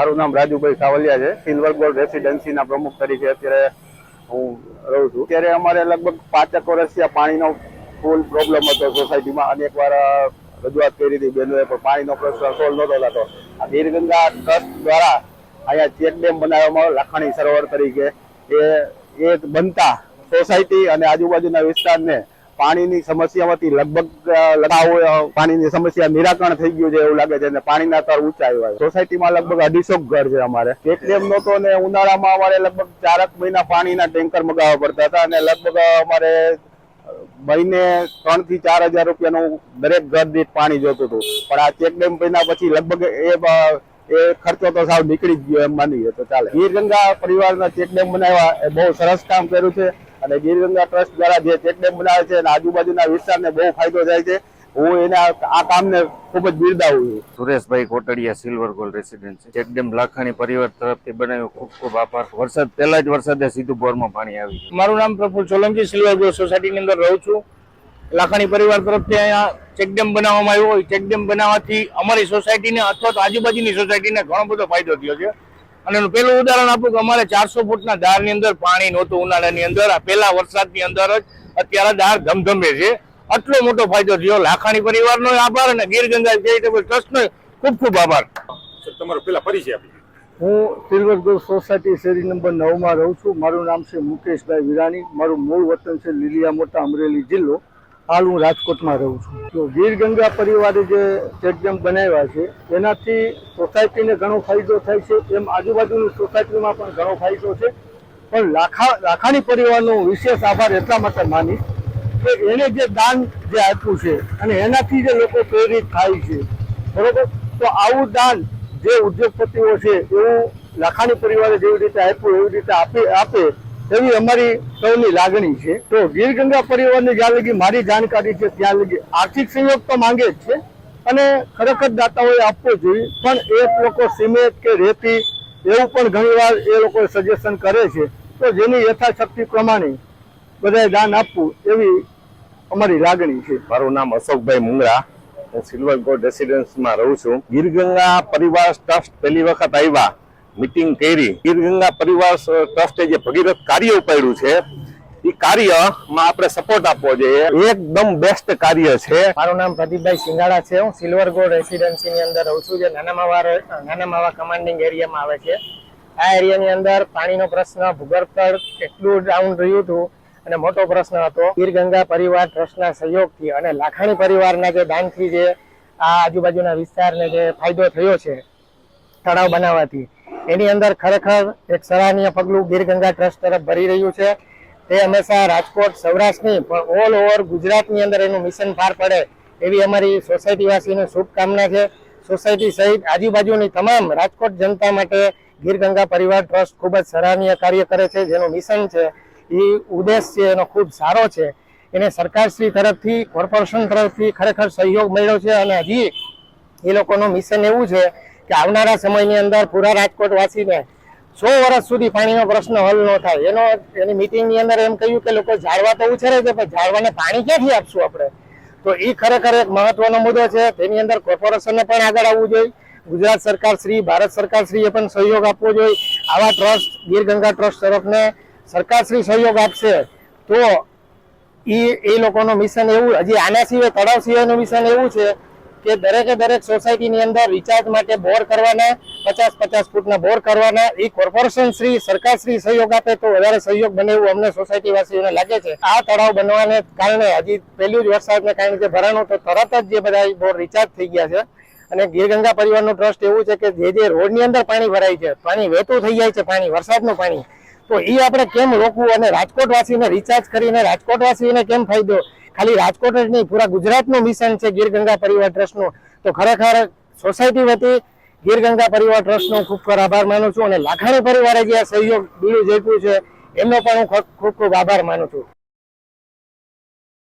મારું નામ રાજુભાઈ સાવલિયા છે. સિલ્વર ગોલ્ડ રેસિડેન્સીના પ્રમુખ તરીકે અત્યારે હું રહું છું. ત્યારે અમારે લગભગ પાંચેક વર્ષથી આ પાણીનો ફૂલ પ્રોબ્લેમ હતો સોસાયટીમાં અનેક વાર રજૂઆત કરી હતી બેનોએ, પણ પાણીનો પ્રશ્ન સોલ્વ નહોતો થતો. આ ગીરગંગા ટ્રસ્ટ દ્વારા અહીંયા ચેક ડેમ બનાવવામાં લાખાણી સરોવર તરીકે. એ એ બનતા સોસાયટી અને આજુબાજુના વિસ્તારને પાણીની સમસ્યામાંથી લગભગ લગાવો પાણીની સમસ્યા નિરાકરણ થઈ ગયું છે એવું લાગે છે અને પાણીના તર ઊંચા આવ્યા સોસાયટીમાં લગભગ અઢીસો ઘર છે અમારે. ચેક ડેમ નહોતો ને ઉનાળામાં અમારે લગભગ ચારક મહિના પાણીના ટેન્કર મગાવવા પડતા હતા અને લગભગ અમારે મહિને ત્રણથી ચાર હજાર રૂપિયાનું દરેક ઘર દીઠ પાણી જોતું હતું. પણ આ ચેક ડેમ બન્યા પછી લગભગ એ એ ખર્ચો તો સાવ નીકળી જ ગયો એમ માનીએ તો ચાલે. ગીરગંગા પરિવારના ચેક ડેમ બનાવ્યા એ બહુ સરસ કામ કર્યું છે. અને ગીરગંગા ટ્રસ્ટ દ્વારા જે ચેક ડેમ બનાવે છે અને આજુબાજુના વિસ્તારને બહુ ફાયદો થાય છે હું એના આ કામને ખૂબ જ બિરદાવું છું. Sureshbhai Kotadiya silver gold residency check dam Lakhani પરિવાર તરફથી બનાવ્યો ખૂબ ખૂબ આભાર. વરસાદ પહેલા જ વરસાદે સીધું બોરમાં પાણી આવી ગયું. મારું નામ પ્રફુલ સોલંકી સિલ્વર ગોલ્ડ સોસાયટીની અંદર રહું છું. લાખાણી પરિવાર તરફથી અહીંયા ચેકડેમ બનાવવામાં આવ્યો હોય. ચેકડેમ બનાવવાથી અમારી સોસાયટીને અથવા તો આજુબાજુની સોસાયટીને ઘણો બધો ફાયદો થયો છે. અને એનું પહેલું ઉદાહરણ આપું કે અમારે ચારસો ફૂટના દારની અંદર પાણી નહોતું ઉનાળાની અંદર. આ પહેલા વરસાદની અંદર જ અત્યારે ધાર ધમધમે છે. આટલો મોટો ફાયદો થયો. લાખાણી પરિવારનો આભાર અને ગીર ગંગા ચેરિટેબલ ટ્રસ્ટનો ખૂબ ખૂબ આભાર. તમારો પેલા પરિચય આપી. હું સિલ્વર સોસાયટી શેરી નંબર નવમાં રહું છું. મારું નામ છે મુકેશભાઈ વિરાણી. મારું મૂળ વતન છે લીલિયા મોટા અમરેલી જિલ્લો. હાલ હું રાજકોટમાં રહું છું. તો ગીર ગંગા પરિવારે જે સ્ટેડિયમ બનાવ્યા છે, એનાથી સોસાયટીને ઘણો ફાયદો થાય છે. એમ આજુબાજુની સોસાયટીમાં પણ ઘણો ફાયદો છે. પણ લાખા, લાખાણી પરિવારનો વિશેષ આભાર એટલા માટે માનીશ કે એને જે દાન જે આપ્યું છે અને એનાથી જે લોકો પ્રેરિત થાય છે, બરોબર? તો આવું દાન જે ઉદ્યોગપતિઓ છે, એવું લાખાણી પરિવારે જેવી રીતે આપ્યું, એવી રીતે આપે આપે એવી અમારી સૌની લાગણી છે. તો ગીર ગંગા પરિવારની જ્યાં લગી મારી જાણકારી છે, ત્યાં લગી આર્થિક સહયોગ તો માંગે જ છે અને ખરેખર દાતાઓએ આપવો જોઈએ. પણ એ લોકો સિમેન્ટ કે રેતી, એવું પણ ઘણીવાર એ લોકો સજેશન કરે છે. તો જેની યથાશક્તિ પ્રમાણે બધાએ દાન આપવું એવી અમારી લાગણી છે. મારું નામ અશોકભાઈ મુંગરા. હું સિલ્વર ગોલ્ડ રેસિડેન્સમાં રહું છું. ગીરગંગા પરિવાર ટ્રસ્ટ પહેલી વખત આવ્યા. મિટિંગ કરી. ગીરગંગા પરિવાર ટ્રસ્ટે જે ભગીરથ કાર્ય ઉપાડ્યું છે એ કાર્યમાં આપણે સપોર્ટ આપવો જોઈએ. એકદમ બેસ્ટ કાર્ય છે. મારું નામ પ્રદીપભાઈ સિંગાળા છે. હું સિલ્વર ગોલ્ડ રેસિડેન્સીની અંદર રહું છું. જે નાના માવા નાના માવા કમાન્ડિંગ એરિયામાં આવે છે. આ એરિયાની અંદર પાણીનો પ્રશ્ન ભૂગર્ભ તળ એટલું ડાઉન રહ્યું હતું? અને મોટો પ્રશ્ન હતો, ગીરગંગા પરિવાર ટ્રસ્ટના સહયોગથી અને લાખાણી પરિવારના જે દાનથી જે આ આજુબાજુના વિસ્તારને જે ફાયદો થયો છે, તળાવ બનાવવાથી. એની અંદર ખરેખર એક સરાહનીય પગલું ગીર ગંગા ટ્રસ્ટ તરફ ભરી રહ્યું છે. તે હંમેશા રાજકોટ, સૌરાષ્ટ્રની, પણ ઓલ ઓવર ગુજરાતની અંદર એનું મિશન પાર પડે એવી અમારી સોસાયટીવાસીની શુભકામના છે. સોસાયટી સહિત આજુબાજુની તમામ રાજકોટ જનતા માટે ગીર ગંગા પરિવાર ટ્રસ્ટ ખૂબ જ સરાહનીય કાર્ય કરે છે. જેનું મિશન છે, એ ઉદ્દેશ છે, એનો ખૂબ સારો છે. એને સરકારશ્રી તરફથી કોર્પોરેશન તરફથી ખરેખર સહયોગ મળ્યો છે અને હજી એ લોકોનું મિશન એવું છે કે આવનારા સમયની અંદર પૂરા રાજકોટ વાસીને સો વર્ષ સુધી પાણીનો પ્રશ્ન હલ ન થાય. એનો એની મિટિંગની અંદર એમ કહ્યું કે લોકો ઝાડવા તો ઉછેરે છે, પણ ઝાડવાને પાણી ક્યાંથી આપશું આપણે? તો એ ખરેખર એક મહત્વનો મુદ્દો છે. તેની અંદર કોર્પોરેશનને પણ આગળ આવવું જોઈએ. ગુજરાત સરકાર શ્રી, ભારત સરકાર શ્રીએ પણ સહયોગ આપવો જોઈએ. આવા ટ્રસ્ટ ગીર ગંગા ટ્રસ્ટ તરફને સરકાર શ્રી સહયોગ આપશે. તો એ એ લોકોનું મિશન એવું, હજી આના સિવાય તળાવ સિવાયનું મિશન એવું છે કે દરેકે દરેક સોસાયટીની અંદર રિચાર્જ માટે બોર કરવાના પચાસ પચાસ ફૂટના બોર કરવાના. એ કોર્પોરેશન શ્રી સરકાર શ્રી સહયોગ આપે તો વધારે સહયોગ બને એવું અમને સોસાયટી વાસીઓને લાગે છે. આ તળાવ બનવાને કારણે હજી પહેલું જ વરસાદને કારણે જે ભરાણું તો તરત જ જે બધા બોર રિચાર્જ થઈ ગયા છે. અને ગીર ગંગા પરિવારનું ટ્રસ્ટ એવું છે કે જે જે રોડની અંદર પાણી ભરાય છે, પાણી વહેતું થઈ જાય છે, પાણી, વરસાદનું પાણી. તો એ આપણે કેમ રોકવું અને રાજકોટવાસીને રિચાર્જ કરીને રાજકોટવાસીને કેમ ફાયદો? ખાલી રાજકોટ જ નહીં, પૂરા ગુજરાતનું મિશન છે ગીર ગંગા પરિવાર ટ્રસ્ટનું. તો ખરેખર સોસાયટી વતી ગીર ગંગા પરિવાર ટ્રસ્ટનો ખૂબ ખૂબ આભાર માનું છું અને લાખાણી પરિવારે જે સહયોગ બીડું જેપ્યું છે, એમનો પણ હું ખૂબ ખૂબ આભાર માનું છું.